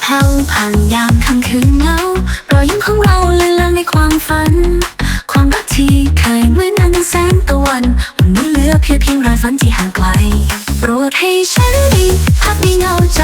แผ่วผ่านยามค่ำคืนเงารอยยิ้มของเราเลือนลางในความฝัน ความรักที่เคยเหมือนดังแสงตะวันวันนี้เหลือเพียงเพียงรอยฝันที่ห่างไกลโปรดให้ฉันได้พักในเงาใจ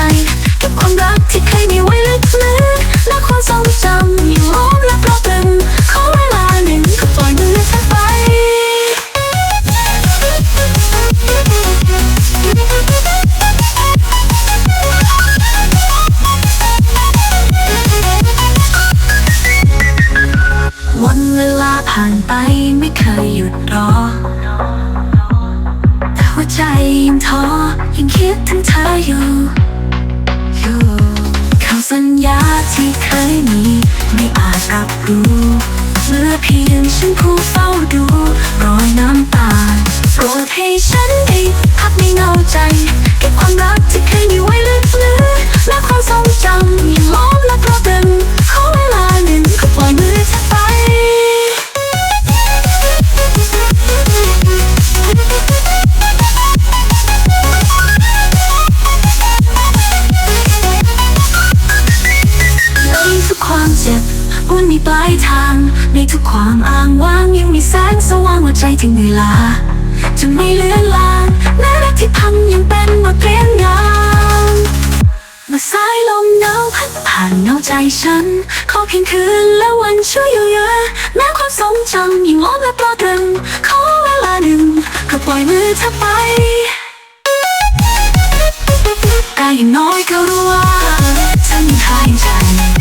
ผ่านไปไม่เคยหยุดรอ แต่หัวใจยังท้อยังคิดถึงเธออยู่อยู่คำสัญญาที่เคยมีไม่ มีปลายทาง ในทุกความอ้างว้างยังมีแสงสว่างหัวใจที่เหนื่อยล้าจะไม่เลือนลางแม้รักที่พังยังเป็นบทเรียนงามมื่อสายลมหนาวพัดผ่านเงาใจฉัน ขอเพียงคืนและวันช่วยเยียวยาแม้ความทรงจำยังล้อมและปลอดตรึงขอเวลาหนึ่งก็ปล่อยมือเธอไปแต่อย่างน้อยก็รู้ว่าเธอมีค่าอย่างฉัน